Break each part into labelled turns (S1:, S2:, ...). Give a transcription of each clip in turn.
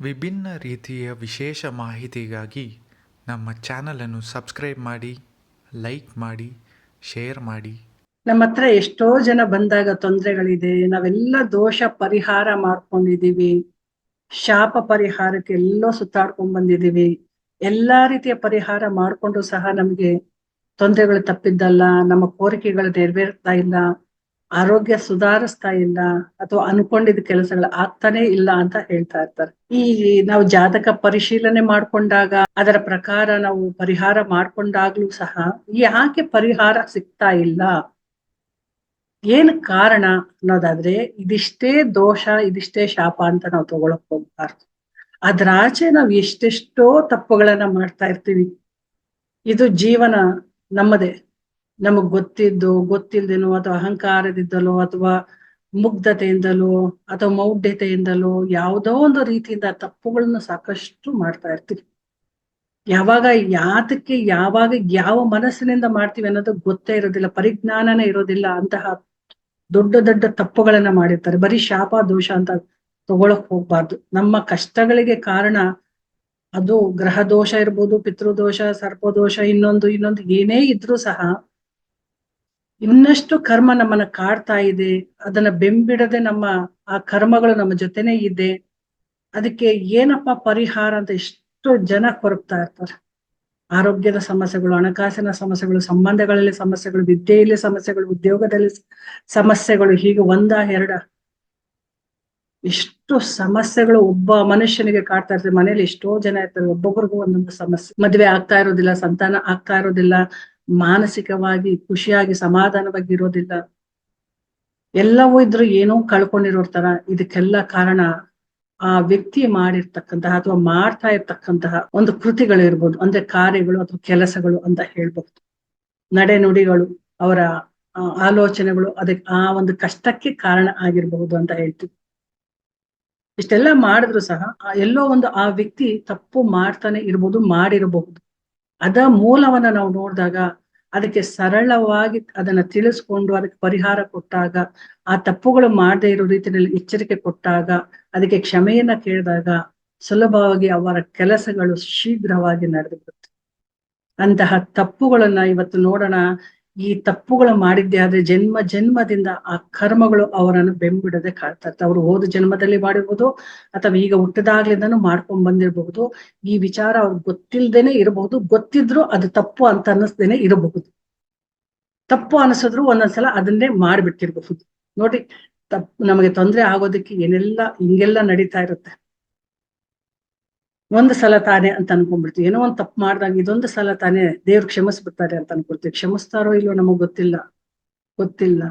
S1: ವಿಭಿನ್ನ ರೀತಿಯ ವಿಶೇಷ ಮಾಹಿತಿಗಾಗಿ ನಮ್ಮ ಚಾನಲನ್ನು ಸಬ್ಸ್ಕ್ರೈಬ್ ಮಾಡಿ, ಲೈಕ್ ಮಾಡಿ, ಶೇರ್ ಮಾಡಿ.
S2: ನಮ್ಮ ಹತ್ರ ಎಷ್ಟೋ ಜನ ಬಂದಾಗ ತೊಂದರೆಗಳಿದೆ. ನಾವೆಲ್ಲ ದೋಷ ಪರಿಹಾರ ಮಾಡ್ಕೊಂಡಿದ್ದೀವಿ. ಶಾಪ ಪರಿಹಾರಕ್ಕೆ ಎಲ್ಲೋ ಸುತ್ತಾಡ್ಕೊಂಡ್ ಬಂದಿದೀವಿ ಎಲ್ಲಾ ರೀತಿಯ ಪರಿಹಾರ ಮಾಡಿಕೊಂಡು ಸಹ ನಮಗೆ ತೊಂದರೆಗಳು ತಪ್ಪಿದ್ದಲ್ಲ. ನಮ್ಮ ಕೋರಿಕೆಗಳು ನೆರವೇರ್ತಾ ಇಲ್ಲ. ಆರೋಗ್ಯ ಸುಧಾರಿಸ್ತಾ ಇಲ್ಲ ಅಥವಾ ಅನ್ಕೊಂಡಿದ್ದ ಕೆಲಸಗಳು ಆಗ್ತಾನೆ ಇಲ್ಲ ಅಂತ ಹೇಳ್ತಾ ಇರ್ತಾರೆ. ಈ ನಾವು ಜಾತಕ ಪರಿಶೀಲನೆ ಮಾಡ್ಕೊಂಡಾಗ ಅದರ ಪ್ರಕಾರ ನಾವು ಪರಿಹಾರ ಮಾಡ್ಕೊಂಡಾಗ್ಲೂ ಸಹ ಯಾಕೆ ಪರಿಹಾರ ಸಿಗ್ತಾ ಇಲ್ಲ. ಏನ್ ಕಾರಣ ಅನ್ನೋದಾದ್ರೆ ಇದಿಷ್ಟೇ ದೋಷ, ಇದಿಷ್ಟೇ ಶಾಪ ಅಂತ ನಾವು ತಗೊಳಕ್ ಹೋಗ್ಬಾರ್ದು. ಅದ್ರಾಚೆ ನಾವು ಎಷ್ಟೆಷ್ಟೋ ತಪ್ಪುಗಳನ್ನ ಮಾಡ್ತಾ ಇರ್ತೀವಿ. ಇದು ಜೀವನ ನಮ್ಮದೇ. ನಮಗ್ ಗೊತ್ತಿದ್ದು, ಗೊತ್ತಿಲ್ದೇನೋ ಅಥವಾ ಅಹಂಕಾರದಿಂದಲೋ ಅಥವಾ ಮುಗ್ಧತೆಯಿಂದಲೋ ಅಥವಾ ಮೌಢ್ಯತೆಯಿಂದಲೋ ಯಾವುದೋ ಒಂದು ರೀತಿಯಿಂದ ತಪ್ಪುಗಳನ್ನ ಸಾಕಷ್ಟು ಮಾಡ್ತಾ ಇರ್ತೀವಿ. ಯಾವಾಗ, ಯಾತಕ್ಕೆ, ಯಾವಾಗ, ಯಾವ ಮನಸ್ಸಿನಿಂದ ಮಾಡ್ತೀವಿ ಅನ್ನೋದು ಗೊತ್ತೇ ಇರೋದಿಲ್ಲ, ಪರಿಜ್ಞಾನನೇ ಇರೋದಿಲ್ಲ, ಅಂತಹ ದೊಡ್ಡ ದೊಡ್ಡ ತಪ್ಪುಗಳನ್ನ ಮಾಡಿರ್ತಾರೆ. ಬರೀ ಶಾಪ, ದೋಷ ಅಂತ ತಗೊಳಕ್ ಹೋಗ್ಬಾರ್ದು. ನಮ್ಮ ಕಷ್ಟಗಳಿಗೆ ಕಾರಣ ಅದು ಗ್ರಹ ದೋಷ ಇರ್ಬೋದು, ಪಿತೃದೋಷ, ಸರ್ಪದೋಷ, ಇನ್ನೊಂದು ಇನ್ನೊಂದು ಏನೇ ಇದ್ರೂ ಸಹ ಇನ್ನಷ್ಟು ಕರ್ಮ ನಮ್ಮನ್ನ ಕಾಡ್ತಾ ಇದೆ, ಅದನ್ನ ಬೆಂಬಿಡದೆ ನಮ್ಮ ಆ ಕರ್ಮಗಳು ನಮ್ಮ ಜೊತೆನೆ ಇದೆ, ಅದಕ್ಕೆ ಏನಪ್ಪ ಪರಿಹಾರ ಅಂತ ಎಷ್ಟು ಜನ ಕೊರಗ್ತಾ ಇರ್ತಾರೆ. ಆರೋಗ್ಯದ ಸಮಸ್ಯೆಗಳು, ಹಣಕಾಸಿನ ಸಮಸ್ಯೆಗಳು, ಸಂಬಂಧಗಳಲ್ಲಿ ಸಮಸ್ಯೆಗಳು, ವಿದ್ಯೆಯಲ್ಲಿ ಸಮಸ್ಯೆಗಳು, ಉದ್ಯೋಗದಲ್ಲಿ ಸಮಸ್ಯೆಗಳು, ಹೀಗೆ ಒಂದ ಎರಡ. ಎಷ್ಟು ಸಮಸ್ಯೆಗಳು ಒಬ್ಬ ಮನುಷ್ಯನಿಗೆ ಕಾಡ್ತಾ ಇರ್ತದೆ ಮನೇಲಿ ಎಷ್ಟೋ ಜನ ಇರ್ತಾರೆ. ಒಬ್ಬೊಬ್ರಿಗೂ ಒಂದೊಂದು ಸಮಸ್ಯೆ. ಮದ್ವೆ ಆಗ್ತಾ ಇರೋದಿಲ್ಲ, ಸಂತಾನ ಆಗ್ತಾ ಇರೋದಿಲ್ಲ. ಮಾನಸಿಕವಾಗಿ ಖುಷಿಯಾಗಿ ಸಮಾಧಾನವಾಗಿ ಇರೋದಿಲ್ಲ. ಎಲ್ಲವೂ ಇದ್ರು ಏನೋ ಕಳ್ಕೊಂಡಿರೋರ್ ತರ ಇದಕ್ಕೆಲ್ಲ ಕಾರಣ ಆ ವ್ಯಕ್ತಿ ಮಾಡಿರ್ತಕ್ಕಂತಹ ಅಥವಾ ಮಾಡ್ತಾ ಇರ್ತಕ್ಕಂತಹ ಒಂದು ಕೃತಿಗಳು ಇರ್ಬೋದು. ಅಂದ್ರೆ ಕಾರ್ಯಗಳು ಅಥವಾ ಕೆಲಸಗಳು ಅಂತ ಹೇಳ್ಬಹುದು. ನಡೆ ನುಡಿಗಳು, ಅವರ ಆಲೋಚನೆಗಳು ಅದಕ್ಕೆ ಆ ಒಂದು ಕಷ್ಟಕ್ಕೆ ಕಾರಣ ಆಗಿರಬಹುದು ಅಂತ ಹೇಳ್ತೀವಿ. ಇಷ್ಟೆಲ್ಲ ಮಾಡಿದ್ರು ಸಹ ಎಲ್ಲೋ ಒಂದು ಆ ವ್ಯಕ್ತಿ ತಪ್ಪು ಮಾಡ್ತಾನೆ ಇರ್ಬೋದು, ಮಾಡಿರಬಹುದು. ಅದ ಮೂಲವನ್ನ ನಾವು ನೋಡಿದಾಗ ಅದಕ್ಕೆ ಸರಳವಾಗಿ ಅದನ್ನ ತಿಳಿಸ್ಕೊಂಡು ಅದಕ್ಕೆ ಪರಿಹಾರ ಕೊಟ್ಟಾಗ, ಆ ತಪ್ಪುಗಳು ಮಾಡದೇ ಇರೋ ರೀತಿಯಲ್ಲಿ ಎಚ್ಚರಿಕೆ ಕೊಟ್ಟಾಗ, ಅದಕ್ಕೆ ಕ್ಷಮೆಯನ್ನ ಕೇಳಿದಾಗ ಸುಲಭವಾಗಿ ಅವರ ಕೆಲಸಗಳು ಶೀಘ್ರವಾಗಿ ನಡೆದು ಬಿಡುತ್ತೆ. ಅಂತಹ ತಪ್ಪುಗಳನ್ನ ಇವತ್ತು ನೋಡೋಣ. ಈ ತಪ್ಪುಗಳು ಮಾಡಿದ್ದೆ ಆದ್ರೆ ಜನ್ಮ ಜನ್ಮದಿಂದ ಆ ಕರ್ಮಗಳು ಅವರನ್ನು ಬೆಂಬಿಡದೆ ಕಾಡ್ತಾ ಇರ್ತಾರೆ ಅವರು ಹೋದ ಜನ್ಮದಲ್ಲಿ ಮಾಡಿರ್ಬೋದು ಅಥವಾ ಈಗ ಹುಟ್ಟದಾಗ್ಲಿಂದನೂ ಮಾಡ್ಕೊಂಡ್ ಬಂದಿರಬಹುದು. ಈ ವಿಚಾರ ಅವ್ರಿಗೆ ಗೊತ್ತಿಲ್ದೇನೆ ಇರಬಹುದು. ಗೊತ್ತಿದ್ರು ಅದು ತಪ್ಪು ಅಂತ ಅನ್ನಿಸ್ದೇನೆ ಇರಬಹುದು. ತಪ್ಪು ಅನಿಸಿದ್ರು ಒಂದೊಂದ್ಸಲ ಅದನ್ನೇ ಮಾಡ್ಬಿಟ್ಟಿರ್ಬಹುದು. ನೋಡಿ ತಪ್ಪು ನಮಗೆ ತೊಂದರೆ ಆಗೋದಕ್ಕೆ ಏನೆಲ್ಲ ಹಿಂಗೆಲ್ಲ ನಡೀತಾ ಇರುತ್ತೆ. ಒಂದು ಸಲ ತಾನೆ ಅಂತ ಅನ್ಕೊಂಡ್ಬಿಡ್ತೀವಿ. ಏನೋ ಒಂದ್ ತಪ್ಪು ಮಾಡ್ದಾಗ ಇದೊಂದು ಸಲ ತಾನೆ ದೇವ್ರು ಕ್ಷಮಿಸ್ಬಿಡ್ತಾರೆ ಅಂತ ಅನ್ಕೊಳ್ತೀವಿ. ಕ್ಷಮಿಸ್ತಾರೋ ಇಲ್ಲೋ ನಮಗ್ ಗೊತ್ತಿಲ್ಲ. ಗೊತ್ತಿಲ್ಲ.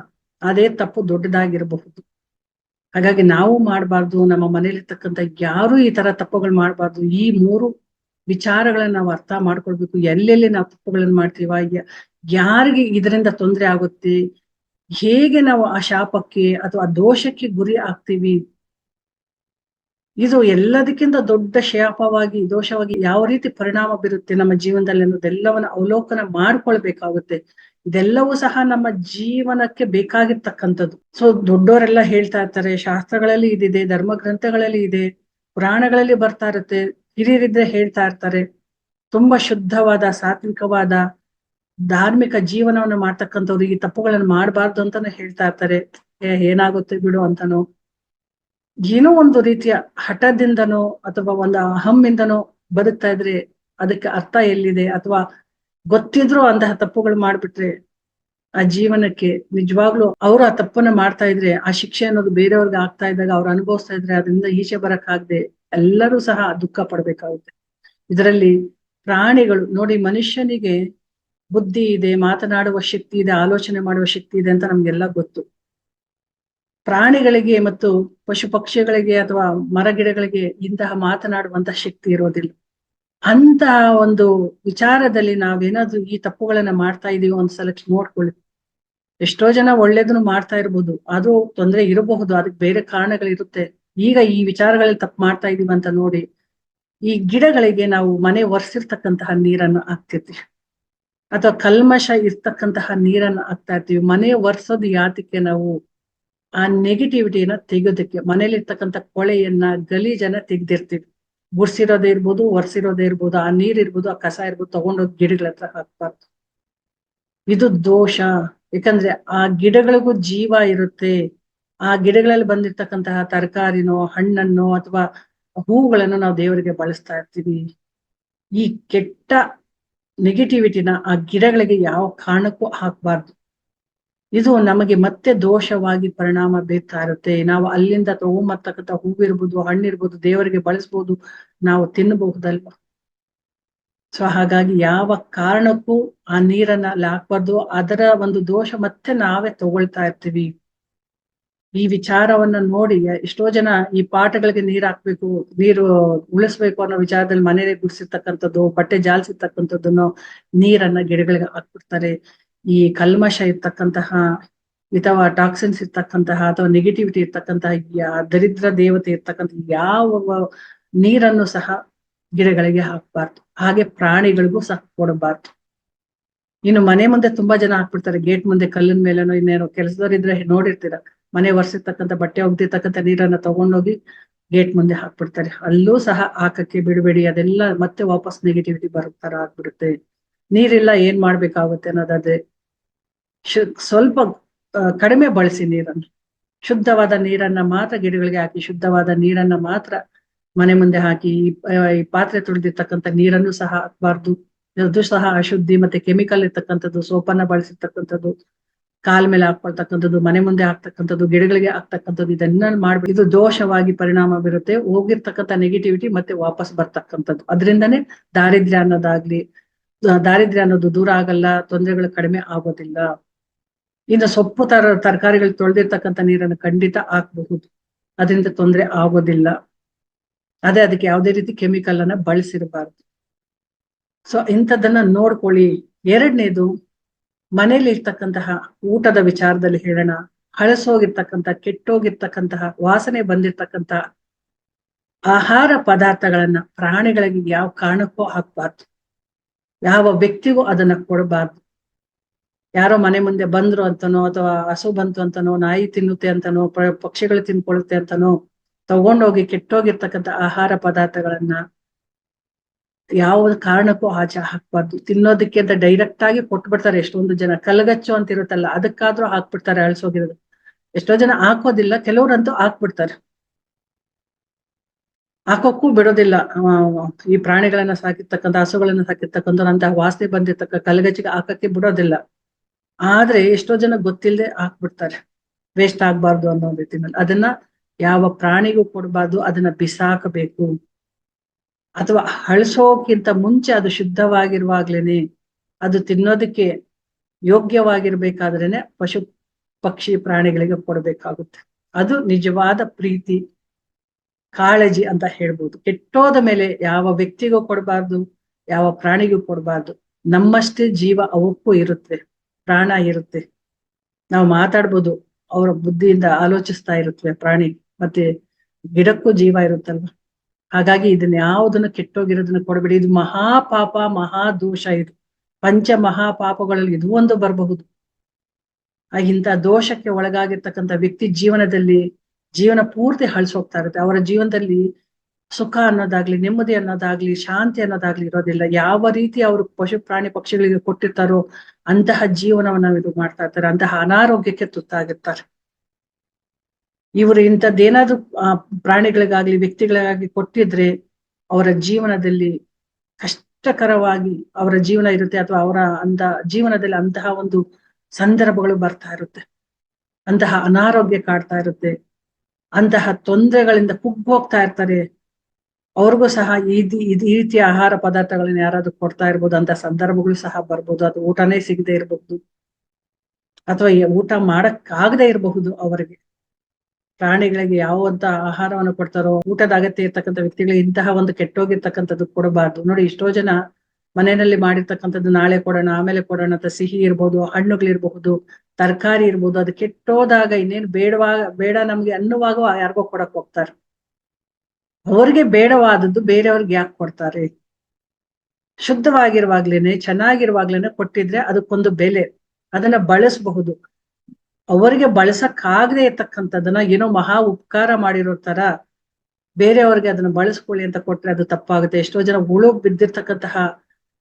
S2: ಅದೇ ತಪ್ಪು ದೊಡ್ಡದಾಗಿರಬಹುದು. ಹಾಗಾಗಿ ನಾವು ಮಾಡಬಾರ್ದು, ನಮ್ಮ ಮನೇಲಿರ್ತಕ್ಕಂಥ ಯಾರು ಈ ತರ ತಪ್ಪುಗಳು ಮಾಡಬಾರ್ದು. ಈ ಮೂರು ವಿಚಾರಗಳನ್ನ ನಾವು ಅರ್ಥ ಮಾಡ್ಕೊಳ್ಬೇಕು. ಎಲ್ಲೆಲ್ಲಿ ನಾವು ತಪ್ಪುಗಳನ್ನು ಮಾಡ್ತೀವ ಯಾರಿಗೆ ಇದರಿಂದ ತೊಂದರೆ ಆಗುತ್ತೆ, ಹೇಗೆ ನಾವು ಆ ಶಾಪಕ್ಕೆ ಅಥವಾ ದೋಷಕ್ಕೆ ಗುರಿ ಆಗ್ತೀವಿ ಇದು ಎಲ್ಲದಕ್ಕಿಂತ ದೊಡ್ಡ ಶಾಪವಾಗಿ ದೋಷವಾಗಿ ಯಾವ ರೀತಿ ಪರಿಣಾಮ ಬೀರುತ್ತೆ ನಮ್ಮ ಜೀವನದಲ್ಲಿ ಅನ್ನೋದೆಲ್ಲವನ್ನ ಅವಲೋಕನ ಮಾಡ್ಕೊಳ್ಬೇಕಾಗುತ್ತೆ. ಇದೆಲ್ಲವೂ ಸಹ ನಮ್ಮ ಜೀವನಕ್ಕೆ ಬೇಕಾಗಿರ್ತಕ್ಕಂಥದ್ದು. ಸೊ ದೊಡ್ಡವರೆಲ್ಲ ಹೇಳ್ತಾ ಇರ್ತಾರೆ, ಶಾಸ್ತ್ರಗಳಲ್ಲಿ ಇದಿದೆ ಧರ್ಮ ಗ್ರಂಥಗಳಲ್ಲಿ ಇದೆ, ಪುರಾಣಗಳಲ್ಲಿ ಬರ್ತಾ ಇರುತ್ತೆ, ಹಿರಿಯರಿದ್ರೆ ಹೇಳ್ತಾ ಇರ್ತಾರೆ. ತುಂಬಾ ಶುದ್ಧವಾದ, ಸಾತ್ವಿಕವಾದ, ಧಾರ್ಮಿಕ ಜೀವನವನ್ನು ಮಾಡ್ತಕ್ಕಂಥವ್ರು ಈ ತಪ್ಪುಗಳನ್ನು ಮಾಡಬಾರ್ದು ಅಂತಾನೆ ಹೇಳ್ತಾ ಇರ್ತಾರೆ. ಏನಾಗುತ್ತೆ ಬಿಡು ಅಂತಾನೋ. ಏನೋ ಒಂದು ರೀತಿಯ ಹಠದಿಂದನೋ ಅಥವಾ ಒಂದು ಅಹಮ್ಮಿಂದನೋ ಬದುಕ್ತಾ ಇದ್ರೆ ಅದಕ್ಕೆ ಅರ್ಥ ಎಲ್ಲಿದೆ? ಅಥವಾ ಗೊತ್ತಿದ್ರು ಅಂತಹ ತಪ್ಪುಗಳು ಮಾಡ್ಬಿಟ್ರೆ ಆ ಜೀವನಕ್ಕೆ ನಿಜವಾಗ್ಲೂ ಅವ್ರು ಆ ತಪ್ಪನ್ನ ಮಾಡ್ತಾ ಇದ್ರೆ, ಆ ಶಿಕ್ಷೆ ಅನ್ನೋದು ಬೇರೆಯವ್ರಿಗೆ ಆಗ್ತಾ ಇದ್ದಾಗ ಅವ್ರು ಅನುಭವಿಸ್ತಾ ಇದ್ರೆ ಅದರಿಂದ ಈಚೆ ಬರಕ್ಕಾಗದೆ ಎಲ್ಲರೂ ಸಹ ದುಃಖ ಪಡ್ಬೇಕಾಗುತ್ತೆ. ಇದರಲ್ಲಿ ಪ್ರಾಣಿಗಳು, ನೋಡಿ ಮನುಷ್ಯನಿಗೆ ಬುದ್ಧಿ ಇದೆ, ಮಾತನಾಡುವ ಶಕ್ತಿ ಇದೆ, ಆಲೋಚನೆ ಮಾಡುವ ಶಕ್ತಿ ಇದೆ ಅಂತ ನಮ್ಗೆಲ್ಲ ಗೊತ್ತು. ಪ್ರಾಣಿಗಳಿಗೆ ಮತ್ತು ಪಶು ಪಕ್ಷಿಗಳಿಗೆ ಅಥವಾ ಮರಗಿಡಗಳಿಗೆ ಇಂತಹ ಮಾತನಾಡುವಂತಹ ಶಕ್ತಿ ಇರೋದಿಲ್ಲ. ಅಂತ ಒಂದು ವಿಚಾರದಲ್ಲಿ ನಾವೇನಾದ್ರೂ ಈ ತಪ್ಪುಗಳನ್ನ ಮಾಡ್ತಾ ಇದೀವಿ ಒಂದ್ಸಲ ನೋಡ್ಕೊಳ್ಳಿ. ಎಷ್ಟೋ ಜನ ಒಳ್ಳೇದನ್ನು ಮಾಡ್ತಾ ಇರ್ಬೋದು ಅದು ತೊಂದರೆ ಇರಬಹುದು, ಅದಕ್ಕೆ ಬೇರೆ ಕಾರಣಗಳಿರುತ್ತೆ ಈಗ ಈ ವಿಚಾರಗಳಲ್ಲಿ ತಪ್ಪು ಮಾಡ್ತಾ ಇದೀವಿ ಅಂತ ನೋಡಿ, ಈ ಗಿಡಗಳಿಗೆ ನಾವು ಮನೆ ಒರೆಸಿರ್ತಕ್ಕಂತಹ ನೀರನ್ನು ಹಾಕ್ತಿರ್ತೀವಿ. ಅಥವಾ ಕಲ್ಮಶ ಇರ್ತಕ್ಕಂತಹ ನೀರನ್ನು ಹಾಕ್ತಾ ಇರ್ತೀವಿ. ಮನೆ ಒರೆಸೋದು ಯಾತಕ್ಕೆ ನಾವು ಆ ನೆಗೆಟಿವಿಟಿನ ತೆಗೆಯೋದಕ್ಕೆ ಮನೇಲಿ ಇರ್ತಕ್ಕಂಥ ಕೊಳೆಯನ್ನ ಗಲೀಜನ್ನ ತೆಗ್ದಿರ್ತೀವಿ. ಗುಡ್ಸಿರೋದೇ ಇರ್ಬೋದು, ಒರ್ಸಿರೋದೇ ಇರ್ಬೋದು, ಆ ನೀರ್ ಇರ್ಬೋದು, ಆ ಕಸ ಇರ್ಬೋದು ತಗೊಂಡೋಗಿ ಗಿಡಗಳ ಹತ್ರ ಹಾಕ್ಬಾರ್ದು. ಇದು ದೋಷ. ಯಾಕಂದ್ರೆ ಆ ಗಿಡಗಳಿಗೂ ಜೀವ ಇರುತ್ತೆ. ಆ ಗಿಡಗಳಲ್ಲಿ ಬಂದಿರ್ತಕ್ಕಂತಹ ತರಕಾರಿನೋ, ಹಣ್ಣನ್ನೋ ಅಥವಾ ಹೂಗಳನ್ನು ನಾವು ದೇವರಿಗೆ ಬಳಸ್ತಾ ಇರ್ತೀವಿ. ಈ ಕೆಟ್ಟ ನೆಗೆಟಿವಿಟಿನ ಆ ಗಿಡಗಳಿಗೆ ಯಾವ ಕಾರಣಕ್ಕೂ ಹಾಕ್ಬಾರ್ದು. ಇದು ನಮಗೆ ಮತ್ತೆ ದೋಷವಾಗಿ ಪರಿಣಾಮ ಬೀರ್ತಾ ಇರುತ್ತೆ ನಾವು ಅಲ್ಲಿಂದ ತಗೊಂಬರ್ತಕ್ಕಂಥ ಹೂವಿರ್ಬೋದು, ಹಣ್ಣಿರ್ಬೋದು, ದೇವರಿಗೆ ಬಳಸ್ಬೋದು, ನಾವು ತಿನ್ನಬಹುದಲ್ವ? ಸೊ ಹಾಗಾಗಿ ಯಾವ ಕಾರಣಕ್ಕೂ ಆ ನೀರನ್ನ ಅಲ್ಲಿ ಹಾಕ್ಬಾರ್ದು ಅದರ ಒಂದು ದೋಷ ಮತ್ತೆ ನಾವೇ ತಗೊಳ್ತಾ ಇರ್ತೀವಿ. ಈ ವಿಚಾರವನ್ನ ನೋಡಿ ಎಷ್ಟೋ ಜನ ಈ ಪಾಠಗಳಿಗೆ ನೀರ್ ಹಾಕ್ಬೇಕು, ನೀರು ಉಳಿಸ್ಬೇಕು ಅನ್ನೋ ವಿಚಾರದಲ್ಲಿ ಮನೇಲಿ ಗುಡಿಸಿರ್ತಕ್ಕಂಥದ್ದು, ಬಟ್ಟೆ ಜಾಲಿಸಿರ್ತಕ್ಕಂಥದ್ದನ್ನು ನೀರನ್ನ ಗಿಡಗಳಿಗೆ ಹಾಕ್ಬಿಡ್ತಾರೆ. ಈ ಕಲ್ಮಶ ಇರ್ತಕ್ಕಂತಹ ಅಥವಾ ಟಾಕ್ಸಿನ್ಸ್ ಇರ್ತಕ್ಕಂತಹ ಅಥವಾ ನೆಗೆಟಿವಿಟಿ ಇರ್ತಕ್ಕಂತಹ ದರಿದ್ರ ದೇವತೆ ಇರ್ತಕ್ಕಂತ ಯಾವ ನೀರನ್ನು ಸಹ ಗಿಡಗಳಿಗೆ ಹಾಕ್ಬಾರ್ದು. ಹಾಗೆ ಪ್ರಾಣಿಗಳಿಗೂ ಸಹ ಕೊಡಬಾರ್ದು. ಇನ್ನು ಮನೆ ಮುಂದೆ ತುಂಬಾ ಜನ ಹಾಕ್ಬಿಡ್ತಾರೆ. ಗೇಟ್ ಮುಂದೆ ಕಲ್ಲಿನ ಮೇಲೇನೋ ಇನ್ನೇನೋ ಕೆಲಸದವರಿದ್ರೆ ನೋಡಿರ್ತೀರ. ಮನೆ ಒರೆಸಿರ್ತಕ್ಕಂಥ, ಬಟ್ಟೆ ಒಗ್ದಿರ್ತಕ್ಕಂಥ ನೀರನ್ನ ತಗೊಂಡೋಗಿ ಗೇಟ್ ಮುಂದೆ ಹಾಕ್ಬಿಡ್ತಾರೆ. ಅಲ್ಲೂ ಸಹ ಹಾಕಕ್ಕೆ ಬಿಡಬೇಡಿ. ಅದೆಲ್ಲ ಮತ್ತೆ ವಾಪಸ್ ನೆಗೆಟಿವಿಟಿ ಬರೋ ತರ ಆಗ್ಬಿಡುತ್ತೆ. ನೀರಿಲ್ಲ ಏನ್ ಮಾಡ್ಬೇಕಾಗುತ್ತೆ ಅನ್ನೋದಾದ್ರೆ ಶು, ಸ್ವಲ್ಪ ಕಡಿಮೆ ಬಳಸಿ ನೀರನ್ನು. ಶುದ್ಧವಾದ ನೀರನ್ನ ಮಾತ್ರ ಗಿಡಗಳಿಗೆ ಹಾಕಿ, ಶುದ್ಧವಾದ ನೀರನ್ನ ಮಾತ್ರ ಮನೆ ಮುಂದೆ ಹಾಕಿ, ಈ ಪಾತ್ರೆ ತೊಳೆದಿರ್ತಕ್ಕಂಥ ನೀರನ್ನು ಸಹ ಹಾಕಬಾರ್ದು. ಅದು ಸಹ ಅಶುದ್ಧಿ ಮತ್ತೆ ಕೆಮಿಕಲ್ ಇರ್ತಕ್ಕಂಥದ್ದು, ಸೋಪನ್ನ ಬಳಸಿರ್ತಕ್ಕಂಥದ್ದು, ಕಾಲ್ ಮೇಲೆ ಹಾಕೊಳ್ತಕ್ಕಂಥದ್ದು ಮನೆ ಮುಂದೆ ಹಾಕ್ತಕ್ಕಂಥದ್ದು, ಗಿಡಗಳಿಗೆ ಹಾಕ್ತಕ್ಕಂಥದ್ದು, ಇದನ್ನ ಮಾಡ್ಬೇಕು. ಇದು ದೋಷವಾಗಿ ಪರಿಣಾಮ ಬೀರುತ್ತೆ. ಹೋಗಿರ್ತಕ್ಕಂಥ ನೆಗೆಟಿವಿಟಿ ಮತ್ತೆ ವಾಪಸ್ ಬರ್ತಕ್ಕಂಥದ್ದು. ಅದರಿಂದನೇ ದಾರಿದ್ರ್ಯ ಅನ್ನೋದಾಗ್ಲಿ, ದಾರಿದ್ರ್ಯ ಅನ್ನೋದು ದೂರ ಆಗಲ್ಲ, ತೊಂದರೆಗಳು ಕಡಿಮೆ ಆಗೋದಿಲ್ಲ. ಇನ್ನು ಸೊಪ್ಪು ತರ ತರಕಾರಿಗಳು ತೊಳೆದಿರ್ತಕ್ಕಂಥ ನೀರನ್ನು ಖಂಡಿತ ಹಾಕಬಹುದು. ಅದರಿಂದ ತೊಂದರೆ ಆಗೋದಿಲ್ಲ. ಅದೇ ಅದಕ್ಕೆ ಯಾವುದೇ ರೀತಿ ಕೆಮಿಕಲ್ ಅನ್ನ ಬಳಸಿರಬಾರ್ದು. ಸೊ ಇಂಥದ್ದನ್ನ ನೋಡ್ಕೊಳ್ಳಿ. ಎರಡನೇದು, ಮನೇಲಿ ಇರ್ತಕ್ಕಂತಹ ಊಟದ ವಿಚಾರದಲ್ಲಿ ಹೇಳೋಣ. ಹಳಸೋಗಿರ್ತಕ್ಕಂಥ, ಕೆಟ್ಟೋಗಿರ್ತಕ್ಕಂತಹ, ವಾಸನೆ ಬಂದಿರ್ತಕ್ಕಂತಹ ಆಹಾರ ಪದಾರ್ಥಗಳನ್ನ ಪ್ರಾಣಿಗಳಿಗೆ ಯಾವ ಕಾರಣಕ್ಕೂ ಹಾಕ್ಬಾರ್ದು. ಯಾವ ವ್ಯಕ್ತಿಗೂ ಅದನ್ನ ಕೊಡಬಾರ್ದು. ಯಾರೋ ಮನೆ ಮುಂದೆ ಬಂದ್ರು ಅಂತನೋ ಅಥವಾ ಹಸು ಬಂತು ಅಂತನೋ, ನಾಯಿ ತಿನ್ನುತ್ತೆ ಅಂತನೋ ಪಕ್ಷಿಗಳು ತಿನ್ಕೊಳ್ಳುತ್ತೆ ಅಂತನೋ, ತಗೊಂಡೋಗಿ ಕೆಟ್ಟೋಗಿರ್ತಕ್ಕಂಥ ಆಹಾರ ಪದಾರ್ಥಗಳನ್ನ ಯಾವ ಕಾರಣಕ್ಕೂ ಆಚೆ ಹಾಕ್ಬಾರ್ದು. ತಿನ್ನೋದಕ್ಕೆ ಅಂತ ಡೈರೆಕ್ಟ್ ಆಗಿ ಕೊಟ್ಬಿಡ್ತಾರೆ ಎಷ್ಟೊಂದು ಜನ. ಕಲಗಚ್ಚು ಅಂತ ಇರುತ್ತಲ್ಲ, ಅದಕ್ಕಾದ್ರೂ ಹಾಕ್ಬಿಡ್ತಾರೆ ಅಳ್ಸೋಗಿರೋದು. ಎಷ್ಟೋ ಜನ ಹಾಕೋದಿಲ್ಲ, ಕೆಲವ್ರಂತೂ ಹಾಕ್ಬಿಡ್ತಾರೆ. ಹಾಕೋಕ್ಕೂ ಬಿಡೋದಿಲ್ಲ. ಈ ಪ್ರಾಣಿಗಳನ್ನ ಸಾಕಿರ್ತಕ್ಕಂಥ, ಹಸುಗಳನ್ನ ಸಾಕಿರ್ತಕ್ಕಂಥ ವಾಸನೆ ಬಂದಿರ್ತಕ್ಕ, ಕಲಗಚ್ಚಿಗೆ ಹಾಕಕ್ಕೆ ಬಿಡೋದಿಲ್ಲ. ಆದ್ರೆ ಎಷ್ಟೋ ಜನ ಗೊತ್ತಿಲ್ಲದೆ ಹಾಕ್ಬಿಡ್ತಾರೆ. ವೇಸ್ಟ್ ಆಗ್ಬಾರ್ದು ಅನ್ನೋ ರೀತಿನಲ್ಲಿ. ಅದನ್ನ ಯಾವ ಪ್ರಾಣಿಗೂ ಕೊಡಬಾರ್ದು, ಅದನ್ನ ಬಿಸಾಕಬೇಕು. ಅಥವಾ ಹಳಸೋಕ್ಕಿಂತ ಮುಂಚೆ ಅದು ಶುದ್ಧವಾಗಿರುವಾಗ್ಲೇನೆ ಅದು ತಿನ್ನೋದಕ್ಕೆ ಯೋಗ್ಯವಾಗಿರ್ಬೇಕಾದ್ರೇನೆ ಪಶು ಪಕ್ಷಿ ಪ್ರಾಣಿಗಳಿಗೆ ಕೊಡಬೇಕಾಗುತ್ತೆ. ಅದು ನಿಜವಾದ ಪ್ರೀತಿ, ಕಾಳಜಿ ಅಂತ ಹೇಳ್ಬೋದು. ಕೆಟ್ಟೋದ ಮೇಲೆ ಯಾವ ವ್ಯಕ್ತಿಗೂ ಕೊಡಬಾರ್ದು, ಯಾವ ಪ್ರಾಣಿಗೂ ಕೊಡಬಾರ್ದು. ನಮ್ಮಷ್ಟೇ ಜೀವ ಅವಕ್ಕೂ ಇರುತ್ತೆ. ಪ್ರಾಣ ಇರುತ್ತೆ. ನಾವು ಮಾತಾಡ್ಬೋದು, ಅವರ ಬುದ್ಧಿಯಿಂದ ಆಲೋಚಿಸ್ತಾ ಇರುತ್ತವೆ ಪ್ರಾಣಿ, ಮತ್ತೆ ಗಿಡಕ್ಕೂ ಜೀವ ಇರುತ್ತಲ್ವ? ಹಾಗಾಗಿ ಇದನ್ನ ಯಾವುದನ್ನು ಕೆಟ್ಟೋಗಿರೋದನ್ನ ಕೊಡಬೇಡಿ. ಇದು ಮಹಾಪಾಪ ಮಹಾ ದೋಷ ಇದು. ಪಂಚ ಮಹಾಪಾಪಗಳಲ್ಲಿ ಇದು ಒಂದು ಬರಬಹುದು. ಇಂಥ ದೋಷಕ್ಕೆ ಒಳಗಾಗಿರ್ತಕ್ಕಂಥ ವ್ಯಕ್ತಿ ಜೀವನದಲ್ಲಿ ಜೀವನ ಪೂರ್ತಿ ಹಳ್ಸೋಗ್ತಾ ಇರುತ್ತೆ. ಅವರ ಜೀವನದಲ್ಲಿ ಸುಖ ಅನ್ನೋದಾಗ್ಲಿ, ನೆಮ್ಮದಿ ಅನ್ನೋದಾಗ್ಲಿ, ಶಾಂತಿ ಅನ್ನೋದಾಗ್ಲಿ ಇರೋದಿಲ್ಲ. ಯಾವ ರೀತಿ ಅವರು ಪಶು ಪ್ರಾಣಿ ಪಕ್ಷಿಗಳಿಗೆ ಕೊಟ್ಟಿರ್ತಾರೋ ಅಂತಹ ಜೀವನವನ್ನ ಇದು ಮಾಡ್ತಾ ಇರ್ತಾರೆ. ಅಂತಹ ಅನಾರೋಗ್ಯಕ್ಕೆ ತುತ್ತಾಗಿರ್ತಾರೆ. ಇವರು ಇಂಥದ್ದೇನಾದ್ರೂ ಪ್ರಾಣಿಗಳಿಗಾಗ್ಲಿ ವ್ಯಕ್ತಿಗಳಿಗಾಗಿ ಕೊಟ್ಟಿದ್ರೆ ಅವರ ಜೀವನದಲ್ಲಿ ಕಷ್ಟಕರವಾಗಿ ಅವರ ಜೀವನ ಇರುತ್ತೆ ಅಥವಾ ಅವರ ಅಂತ ಜೀವನದಲ್ಲಿ ಅಂತಹ ಒಂದು ಸಂದರ್ಭಗಳು ಬರ್ತಾ ಇರುತ್ತೆ. ಅಂತಹ ಅನಾರೋಗ್ಯ ಕಾಡ್ತಾ ಇರುತ್ತೆ. ಅಂತಹ ತೊಂದರೆಗಳಿಂದ ಕುಗ್ಗೋಗ್ತಾ ಇರ್ತಾರೆ. ಅವ್ರಿಗೂ ಸಹ ಈ ಈ ರೀತಿಯ ಆಹಾರ ಪದಾರ್ಥಗಳನ್ನ ಯಾರಾದ್ರೂ ಕೊಡ್ತಾ ಇರ್ಬೋದು ಅಂತ ಸಂದರ್ಭಗಳು ಸಹ ಬರ್ಬೋದು. ಅದು ಊಟನೇ ಸಿಗದೆ ಇರಬಹುದು. ಅಥವಾ ಊಟ ಮಾಡಕ್ಕಾಗದೆ ಇರಬಹುದು ಅವರಿಗೆ. ಪ್ರಾಣಿಗಳಿಗೆ ಯಾವಂತ ಆಹಾರವನ್ನು ಕೊಡ್ತಾರೋ, ಊಟದ ಅಗತ್ಯ ಇರ್ತಕ್ಕಂಥ ವ್ಯಕ್ತಿಗಳಿಗೆ ಇಂತಹ ಒಂದು ಕೆಟ್ಟೋಗಿರ್ತಕ್ಕಂಥದ್ದು ಕೊಡಬಾರ್ದು. ನೋಡಿ, ಎಷ್ಟೋ ಜನ ಮನೆಯಲ್ಲಿ ಮಾಡಿರ್ತಕ್ಕಂಥದ್ದು ನಾಳೆ ಕೊಡೋಣ, ಆಮೇಲೆ ಕೊಡೋಣ ಅಂತ ಸಿಹಿ ಇರ್ಬೋದು ಹಣ್ಣುಗಳಿರ್ಬಹುದು ತರಕಾರಿ ಇರ್ಬೋದು, ಅದು ಕೆಟ್ಟೋದಾಗ ಇನ್ನೇನು ಬೇಡವಾಗ ಬೇಡ ನಮ್ಗೆ ಅನ್ನುವಾಗ ಯಾರಿಗೋ ಕೊಡಕ್ ಹೋಗ್ತಾರೆ. ಅವ್ರಿಗೆ ಬೇಡವಾದದ್ದು ಬೇರೆಯವ್ರಿಗೆ ಯಾಕೆ ಕೊಡ್ತಾರೆ? ಶುದ್ಧವಾಗಿರುವಾಗ್ಲೇನೆ, ಚೆನ್ನಾಗಿರುವಾಗ್ಲೇನೆ ಕೊಟ್ಟಿದ್ರೆ ಅದಕ್ಕೊಂದು ಬೆಲೆ. ಅದನ್ನ ಬಳಸಬಹುದು. ಅವರಿಗೆ ಬಳಸಕ್ಕಾಗದೆ ಇರ್ತಕ್ಕಂಥದ್ದನ್ನ ಏನೋ ಮಹಾ ಉಪಕಾರ ಮಾಡಿರೋ ತರ ಬೇರೆಯವ್ರಿಗೆ ಅದನ್ನ ಬಳಸ್ಕೊಳ್ಳಿ ಅಂತ ಕೊಟ್ರೆ ಅದು ತಪ್ಪಾಗುತ್ತೆ. ಎಷ್ಟೋ ಜನ ಉಳುಗ್ ಬಿದ್ದಿರ್ತಕ್ಕಂತಹ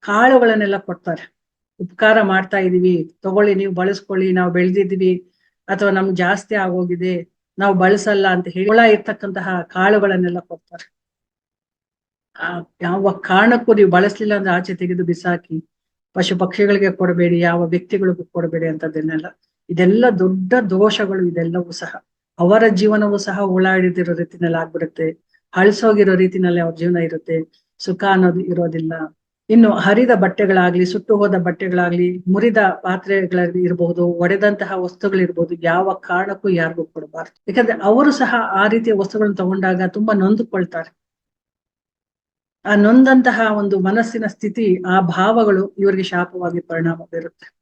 S2: ಕಾಳುಗಳನ್ನೆಲ್ಲ ಕೊಡ್ತಾರೆ. ಉಪಕಾರ ಮಾಡ್ತಾ ಇದೀವಿ, ತಗೊಳ್ಳಿ, ನೀವು ಬಳಸ್ಕೊಳ್ಳಿ, ನಾವು ಬೆಳೆದಿದ್ದೀವಿ, ಅಥವಾ ನಮ್ಗೆ ಜಾಸ್ತಿ ಆಗೋಗಿದೆ ನಾವು ಬಳಸಲ್ಲ ಅಂತ ಹೇಳಿ ಹುಳ ಇರ್ತಕ್ಕಂತಹ ಕಾಳುಗಳನ್ನೆಲ್ಲ ಕೊಡ್ತಾರೆ. ಆ, ಯಾವ ಕಾರಣಕ್ಕೂ ನೀವು ಬಳಸಲಿಲ್ಲ ಅಂದ್ರೆ ಆಚೆ ತೆಗೆದು ಬಿಸಾಕಿ, ಪಶು ಪಕ್ಷಿಗಳಿಗೆ ಕೊಡಬೇಡಿ, ಯಾವ ವ್ಯಕ್ತಿಗಳಿಗೂ ಕೊಡಬೇಡಿ ಅಂತದನ್ನೆಲ್ಲ ಇದೆಲ್ಲ ದೊಡ್ಡ ದೋಷಗಳು ಇದೆಲ್ಲವೂ ಸಹ. ಅವರ ಜೀವನವೂ ಸಹ ಉಳಾಡಿದಿರೋ ರೀತಿನಲ್ಲಿ ಆಗ್ಬಿಡುತ್ತೆ. ಹಳಸೋಗಿರೋ ರೀತಿನಲ್ಲಿ ಅವ್ರ ಜೀವನ ಇರುತ್ತೆ. ಸುಖ ಅನ್ನೋದು ಇರೋದಿಲ್ಲ. ಇನ್ನು ಹರಿದ ಬಟ್ಟೆಗಳಾಗ್ಲಿ ಸುಟ್ಟು ಹೋದ ಬಟ್ಟೆಗಳಾಗ್ಲಿ, ಮುರಿದ ಪಾತ್ರೆಗಳಾಗ್ಲಿ ಇರಬಹುದು ಒಡೆದಂತಹ ವಸ್ತುಗಳಿರ್ಬಹುದು ಯಾವ ಕಾರಣಕ್ಕೂ ಯಾರಿಗೂ ಕೊಡಬಾರ್ದು. ಯಾಕಂದ್ರೆ ಅವರು ಸಹ ಆ ರೀತಿಯ ವಸ್ತುಗಳನ್ನು ತಗೊಂಡಾಗ ತುಂಬಾ ನೊಂದುಕೊಳ್ತಾರೆ. ಆ ನೊಂದಂತಹ ಒಂದು ಮನಸ್ಸಿನ ಸ್ಥಿತಿ, ಆ ಭಾವಗಳು ಇವರಿಗೆ ಶಾಪವಾಗಿ ಪರಿಣಾಮ ಬೀರುತ್ತೆ.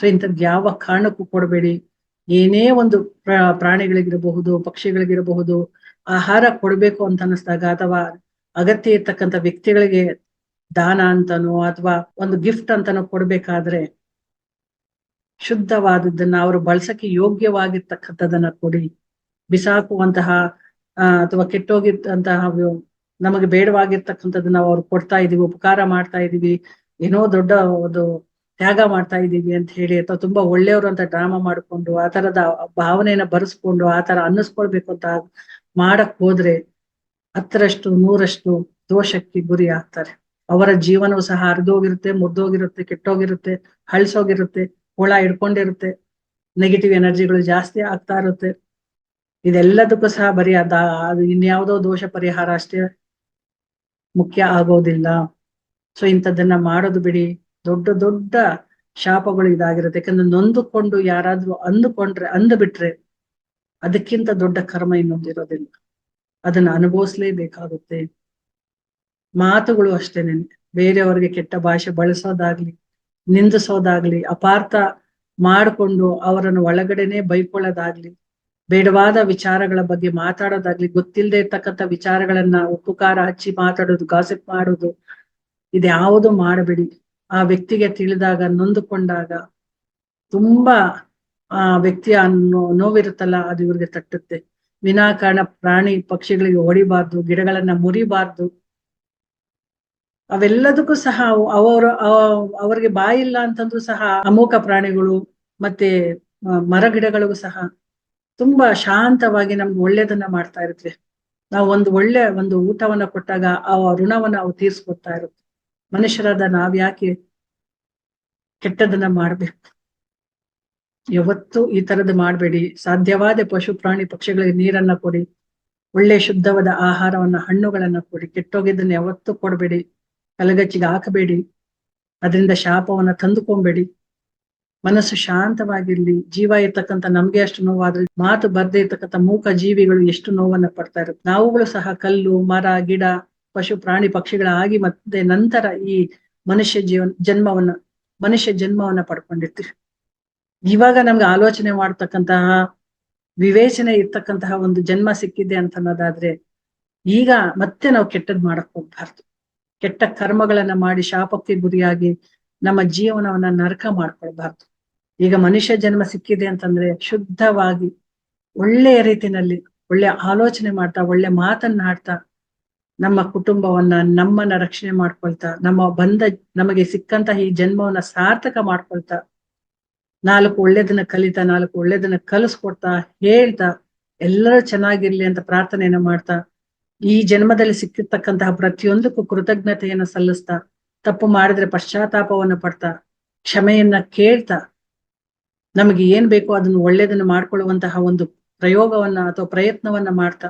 S2: ಸೊ ಇಂಥದ್ ಯಾವ ಕಾರಣಕ್ಕೂ ಕೊಡಬೇಡಿ. ಏನೇ ಒಂದು ಪ್ರ- ಪ್ರಾಣಿಗಳಿಗಿರಬಹುದು, ಪಕ್ಷಿಗಳಿಗಿರಬಹುದು, ಆಹಾರ ಕೊಡಬೇಕು ಅಂತ ಅನಿಸ್ದಾಗ ಅಥವಾ ಅಗತ್ಯ ಇರ್ತಕ್ಕಂಥ ವ್ಯಕ್ತಿಗಳಿಗೆ ದಾನ ಅಂತನೋ ಅಥವಾ ಒಂದು ಗಿಫ್ಟ್ ಅಂತನೋ ಕೊಡ್ಬೇಕಾದ್ರೆ ಶುದ್ಧವಾದದ್ದನ್ನ ಅವರು ಬಳಸಕ್ಕೆ ಯೋಗ್ಯವಾಗಿರ್ತಕ್ಕಂಥದ್ದನ್ನ ಕೊಡಿ. ಬಿಸಾಕುವಂತಹ ಅಥವಾ ಕೆಟ್ಟೋಗಿರ್ತಂತಹ ನಮಗೆ ಬೇಡವಾಗಿರ್ತಕ್ಕಂಥದ್ದನ್ನ ನಾವು ಅವ್ರು ಕೊಡ್ತಾ ಇದೀವಿ, ಉಪಕಾರ ಮಾಡ್ತಾ ಇದೀವಿ, ಏನೋ ದೊಡ್ಡ ಒಂದು ತ್ಯಾಗ ಮಾಡ್ತಾ ಇದೀವಿ ಅಂತ ಹೇಳಿ ಅಥವಾ ತುಂಬಾ ಒಳ್ಳೆಯವರು ಅಂತ ಡ್ರಾಮಾ ಮಾಡ್ಕೊಂಡು, ಆ ತರದ ಭಾವನೆಯನ್ನ ಬರೆಸ್ಕೊಂಡು, ಆ ತರ ಅನ್ನಿಸ್ಕೊಳ್ಬೇಕು ಅಂತ ಮಾಡಕ್ ಹೋದ್ರೆ ಹತ್ತರಷ್ಟು, ನೂರಷ್ಟು ದೋಷಕ್ಕೆ ಗುರಿ ಆಗ್ತಾರೆ. ಅವರ ಜೀವನವು ಸಹ ಹರಿದೋಗಿರುತ್ತೆ, ಮುರಿದೋಗಿರುತ್ತೆ, ಕೆಟ್ಟೋಗಿರುತ್ತೆ, ಹಳ್ಸೋಗಿರುತ್ತೆ, ಹುಳ ಹಿಡ್ಕೊಂಡಿರುತ್ತೆ ನೆಗೆಟಿವ್ ಎನರ್ಜಿಗಳು ಜಾಸ್ತಿ ಆಗ್ತಾ ಇರುತ್ತೆ. ಇದೆಲ್ಲದಕ್ಕೂ ಸಹ ಬರೀ ಅದ, ಅದು ಇನ್ಯಾವುದೋ ದೋಷ ಪರಿಹಾರ ಅಷ್ಟೇ ಮುಖ್ಯ ಆಗೋದಿಲ್ಲ. ಸೊ ಇಂಥದ್ದನ್ನ ಮಾಡೋದು ಬಿಡಿ. ದೊಡ್ಡ ದೊಡ್ಡ ಶಾಪಗಳು ಇದಾಗಿರುತ್ತೆ. ಯಾಕಂದ್ರೆ ನೊಂದುಕೊಂಡು ಯಾರಾದ್ರೂ ಅಂದುಕೊಂಡ್ರೆ ಅಂದು ಬಿಟ್ರೆ ಅದಕ್ಕಿಂತ ದೊಡ್ಡ ಕರ್ಮ ಇನ್ನೊಂದಿರೋದಿಲ್ಲ ಅದನ್ನ ಅನುಭವಿಸ್ಲೇಬೇಕಾಗುತ್ತೆ. ಮಾತುಗಳು ಅಷ್ಟೇನೆ ಬೇರೆಯವರಿಗೆ ಕೆಟ್ಟ ಭಾಷೆ ಬಳಸೋದಾಗ್ಲಿ, ನಿಂದಿಸೋದಾಗ್ಲಿ, ಅಪಾರ್ಥ ಮಾಡಿಕೊಂಡು ಅವರನ್ನು ಒಳಗಡೆನೆ ಬೈಕೊಳ್ಳೋದಾಗ್ಲಿ, ಬೇಡವಾದ ವಿಚಾರಗಳ ಬಗ್ಗೆ ಮಾತಾಡೋದಾಗ್ಲಿ ಗೊತ್ತಿಲ್ಲದೆ ಇರ್ತಕ್ಕಂಥ ವಿಚಾರಗಳನ್ನ ಉಪ್ಪುಕಾರ ಹಚ್ಚಿ ಮಾತಾಡೋದು ಗಾಸಿಪ್ ಮಾಡೋದು, ಇದ್ಯಾವುದು ಮಾಡಬೇಡಿ. ಆ ವ್ಯಕ್ತಿಗೆ ತಿಳಿದಾಗ, ನೊಂದುಕೊಂಡಾಗ ತುಂಬಾ ಆ ವ್ಯಕ್ತಿಯ ನೋವಿರುತ್ತಲ್ಲ, ಅದು ಇವ್ರಿಗೆ ತಟ್ಟುತ್ತೆ. ವಿನಾಕಾರಣ ಪ್ರಾಣಿ ಪಕ್ಷಿಗಳಿಗೆ ಹೊಡಿಬಾರ್ದು, ಗಿಡಗಳನ್ನ ಮುರಿಬಾರ್ದು. ಅವೆಲ್ಲದಕ್ಕೂ ಸಹ ಅವರ ಅವರಿಗೆ ಬಾಯಿಲ್ಲ ಅಂತಂದ್ರೂ ಸಹ ಅಮೋಕ ಪ್ರಾಣಿಗಳು ಮತ್ತೆ ಮರಗಿಡಗಳಿಗೂ ಮರ ಗಿಡಗಳಿಗೂ ಸಹ ತುಂಬಾ ಶಾಂತವಾಗಿ ನಮ್ಗೆ ಒಳ್ಳೇದನ್ನ ಮಾಡ್ತಾ ಇರುತ್ತೆ. ನಾವು ಒಂದು ಒಳ್ಳೆ ಒಂದು ಊಟವನ್ನ ಕೊಟ್ಟಾಗ ಆ ಋಣವನ್ನ ಅವು ತೀರ್ಸ್ಕೊಡ್ತಾ ಇರುತ್ತೆ. ಮನುಷ್ಯರಾದ ನಾವ್ ಯಾಕೆ ಕೆಟ್ಟದನ್ನ ಮಾಡ್ಬೇಕು? ಯಾವತ್ತು ಈ ತರದ್ ಮಾಡಬೇಡಿ. ಸಾಧ್ಯವಾದ ಪಶು ಪ್ರಾಣಿ ಪಕ್ಷಿಗಳಿಗೆ ನೀರನ್ನ ಕೊಡಿ. ಒಳ್ಳೆ ಶುದ್ಧವಾದ ಆಹಾರವನ್ನ, ಹಣ್ಣುಗಳನ್ನ ಕೊಡಿ. ಕೆಟ್ಟೋಗಿದ್ದನ್ನ ಯಾವತ್ತೂ ಕೊಡಬೇಡಿ. ಕಲಗಚ್ಚಿಗೆ ಹಾಕಬೇಡಿ. ಅದರಿಂದ ಶಾಪವನ್ನ ತಂದುಕೊಂಬೇಡಿ. ಮನಸ್ಸು ಶಾಂತವಾಗಿರ್ಲಿ. ಜೀವ ಇರ್ತಕ್ಕಂಥ ನಮ್ಗೆ ಅಷ್ಟು ನೋವಾದ್ರೆ ಮಾತು ಬರ್ದೇ ಇರ್ತಕ್ಕಂಥ ಮೂಕ ಜೀವಿಗಳು ಎಷ್ಟು ನೋವನ್ನ ಪಡ್ತಾ ಇರುತ್ತೆ. ನಾವುಗಳು ಸಹ ಕಲ್ಲು, ಮರ, ಗಿಡ, ಪಶು, ಪ್ರಾಣಿ ಪಕ್ಷಿಗಳಾಗಿ ಮತ್ತೆ ನಂತರ ಈ ಮನುಷ್ಯ ಜೀವನ, ಜನ್ಮವನ್ನ, ಮನುಷ್ಯ ಜನ್ಮವನ್ನ ಪಡ್ಕೊಂಡಿರ್ತೀವಿ. ಇವಾಗ ನಮ್ಗೆ ಆಲೋಚನೆ ಮಾಡ್ತಕ್ಕಂತಹ, ವಿವೇಚನೆ ಇರ್ತಕ್ಕಂತಹ ಒಂದು ಜನ್ಮ ಸಿಕ್ಕಿದೆ ಅಂತ ಅನ್ನೋದಾದ್ರೆ ಈಗ ಮತ್ತೆ ನಾವು ಕೆಟ್ಟದ್ ಮಾಡಕ್ ಹೋಗ್ಬಾರ್ದು. ಕೆಟ್ಟ ಕರ್ಮಗಳನ್ನ ಮಾಡಿ ಶಾಪಕ್ಕೆ ಗುರಿಯಾಗಿ ನಮ್ಮ ಜೀವನವನ್ನ ನರಕ ಮಾಡ್ಕೊಳ್ಬಾರ್ದು. ಈಗ ಮನುಷ್ಯ ಜನ್ಮ ಸಿಕ್ಕಿದೆ ಅಂತಂದ್ರೆ ಶುದ್ಧವಾಗಿ ಒಳ್ಳೆಯ ರೀತಿನಲ್ಲಿ ಒಳ್ಳೆ ಆಲೋಚನೆ ಮಾಡ್ತಾ, ಒಳ್ಳೆ ಮಾತನ್ನಾಡ್ತಾ ನಮ್ಮ ಕುಟುಂಬವನ್ನ, ನಮ್ಮನ್ನ ರಕ್ಷಣೆ ಮಾಡ್ಕೊಳ್ತಾ, ನಮ್ಮ ಬಂದ ನಮಗೆ ಸಿಕ್ಕಂತಹ ಈ ಜನ್ಮವನ್ನ ಸಾರ್ಥಕ ಮಾಡ್ಕೊಳ್ತಾ, ನಾಲ್ಕು ಒಳ್ಳೇದನ್ನ ಕಲಿತಾ, ನಾಲ್ಕು ಒಳ್ಳೇದನ್ನ ಕಲಿಸ್ಕೊಡ್ತಾ, ಹೇಳ್ತಾ, ಎಲ್ಲರೂ ಚೆನ್ನಾಗಿರ್ಲಿ ಅಂತ ಪ್ರಾರ್ಥನೆಯನ್ನ ಮಾಡ್ತಾ ಈ ಜನ್ಮದಲ್ಲಿ ಸಿಕ್ಕಿರ್ತಕ್ಕಂತಹ ಪ್ರತಿಯೊಂದಕ್ಕೂ ಕೃತಜ್ಞತೆಯನ್ನ ಸಲ್ಲಿಸ್ತಾ, ತಪ್ಪು ಮಾಡಿದ್ರೆ ಪಶ್ಚಾತ್ತಾಪವನ್ನು ಪಡ್ತಾ, ಕ್ಷಮೆಯನ್ನ ಕೇಳ್ತಾ, ನಮಗೆ ಏನ್ ಬೇಕೋ ಅದನ್ನು ಒಳ್ಳೇದನ್ನು ಮಾಡ್ಕೊಳ್ಳುವಂತಹ ಒಂದು ಪ್ರಯೋಗವನ್ನ ಅಥವಾ ಪ್ರಯತ್ನವನ್ನ ಮಾಡ್ತಾ,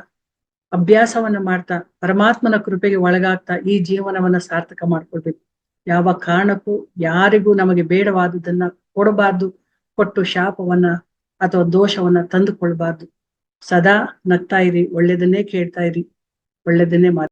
S2: ಅಭ್ಯಾಸವನ್ನ ಮಾಡ್ತಾ, ಪರಮಾತ್ಮನ ಕೃಪೆಗೆ ಒಳಗಾಗ್ತಾ ಈ ಜೀವನವನ್ನ ಸಾರ್ಥಕ ಮಾಡ್ಕೊಳ್ಬೇಕು. ಯಾವ ಕಾರಣಕ್ಕೂ ಯಾರಿಗೂ ನಮಗೆ ಬೇಡವಾದುದನ್ನ ಕೊಡಬಾರ್ದು, ಕೊಟ್ಟು ಶಾಪವನ್ನ ಅಥವಾ ದೋಷವನ್ನ ತಂದುಕೊಳ್ಬಾರ್ದು. ಸದಾ ನಗ್ತಾ ಇರಿ ಒಳ್ಳೇದನ್ನೇ ಕೇಳ್ತಾ ಇರಿ. ಒಳ್ಳೇದನ್ನೇ